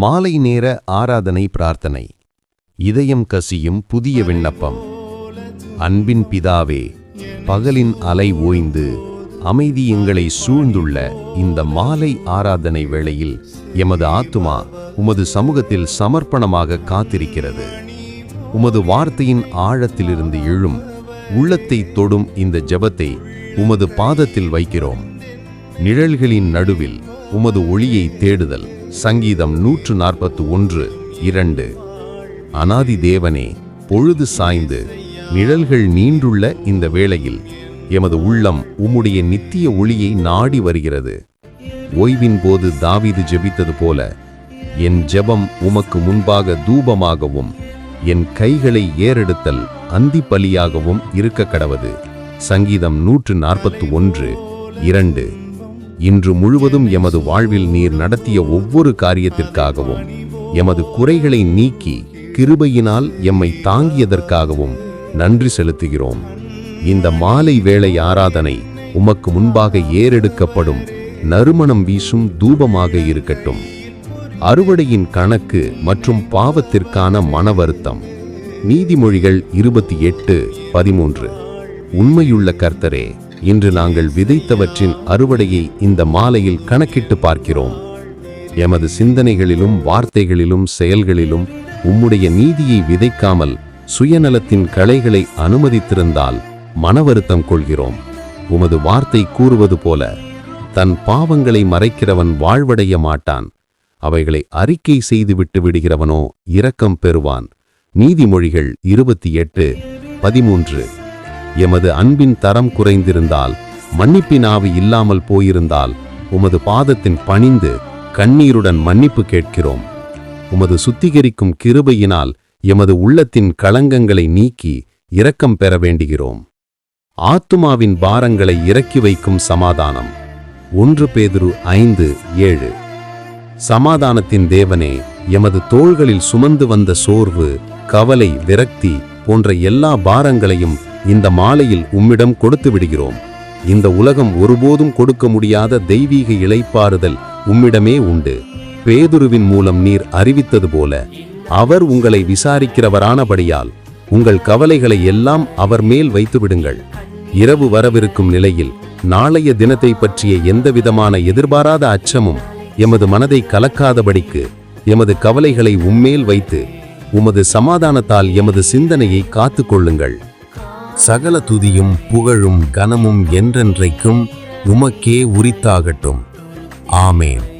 மாலை நேர ஆராதனை பிரார்த்தனை. இதயம் கசியும் புதிய விண்ணப்பம். அன்பின் பிதாவே பகலின் அலை ஓய்ந்து அமைதி எங்களை சூழ்ந்துள்ள இந்த மாலை ஆராதனை வேளையில் எமது ஆத்துமா உமது சமூகத்தில் சமர்ப்பணமாக காத்திருக்கிறது. உமது வார்த்தையின் ஆழத்திலிருந்து எழும் உள்ளத்தை தொடும் இந்த ஜெபத்தை உமது பாதத்தில் வைக்கிறோம். நிழல்களின் நடுவில் உமது ஒளியை தேடுதல். சங்கீதம் நூற்று நாற்பத்து ஒன்று இரண்டு. அனாதி தேவனே பொழுது சாய்ந்து நிழல்கள் நீண்டுள்ள இந்த வேளையில் எமது உள்ளம் உம்முடைய நித்திய ஒளியை நாடி வருகிறது. ஓய்வின் போது தாவீது ஜெபித்தது போல என் ஜெபம் உமக்கு முன்பாக தூபமாகவும் என் கைகளை ஏறெடுத்தல் அந்திப்பலியாகவும் இருக்க கடவது சங்கீதம் நூற்று நாற்பத்து ஒன்று இரண்டு. இன்று முழுவதும் எமது வாழ்வில் நீர் நடத்திய ஒவ்வொரு காரியத்திற்காகவும் எமது குறைகளை நீக்கி கிருபையினால் எம்மை தாங்கியதற்காகவும் நன்றி செலுத்துகிறோம். இந்த மாலை வேளை ஆராதனை உமக்கு முன்பாக ஏறெடுக்கப்படும் நறுமணம் வீசும் தூபமாக இருக்கட்டும். அறுவடையின் கணக்கு மற்றும் பாவத்திற்கான மன வருத்தம். நீதிமொழிகள் இருபத்தி எட்டு பதிமூன்று. உண்மையுள்ள கர்த்தரே இன்று நாங்கள் விதைத்தவற்றின் அறுவடையை இந்த மாலையில் கணக்கிட்டு பார்க்கிறோம். எமது சிந்தனைகளிலும் வார்த்தைகளிலும் செயல்களிலும் உம்முடைய நீதியை விதைக்காமல் சுயநலத்தின் களைகளை அனுமதித்திருந்தால் மனவருத்தம் கொள்கிறோம். உமது வார்த்தை கூறுவது போல தன் பாவங்களை மறைக்கிறவன் வாழ்வடைய மாட்டான். அவைகளை அறிக்கை செய்து விட்டு விடுகிறவனோ இரக்கம் பெறுவான். நீதிமொழிகள் இருபத்தி எட்டு பதிமூன்று. எமது அன்பின் தரம் குறைந்திருந்தால் மன்னிப்பின் ஆவி இல்லாமல் போயிருந்தால் உமது பாதத்தின் பணிந்து கண்ணீருடன் மன்னிப்பு கேட்கிறோம். உமது சுத்திகரிக்கும் கிருபையினால் எமது உள்ளத்தின் களங்கங்களை நீக்கி இரக்கம் பெற வேண்டுகிறோம். ஆத்துமாவின் பாரங்களை இறக்கி வைக்கும் சமாதானம். ஒன்று பேதுரு ஐந்து ஏழு. சமாதானத்தின் தேவனே எமது தோள்களில் சுமந்து வந்த சோர்வு கவலை விரக்தி போன்ற எல்லா பாரங்களையும் இந்த மாலையில் உம்மிடம் கொடுத்து விடுகிறோம். இந்த உலகம் ஒருபோதும் கொடுக்க முடியாத தெய்வீக இளைப்பாறுதல் உம்மிடமே உண்டு. பேதுருவின் மூலம் நீர் அறிவித்தது போல அவர் உங்களை விசாரிக்கிறவரானபடியால் உங்கள் கவலைகளை எல்லாம் அவர் மேல் வைத்து விடுங்கள். இரவு வரவிருக்கும் நிலையில் நாளைய தினத்தை பற்றிய எந்தவிதமான எதிர்பாராத அச்சமும் எமது மனதை கலக்காதபடிக்கு எமது கவலைகளை உம்மேல் வைத்து உமது சமாதானத்தால் எமது சிந்தனையை காத்து கொள்ளுங்கள். சகல துதியும் புகழும் கனமும் என்றென்றைக்கும் உமக்கே உரித்தாகட்டும். ஆமேன்.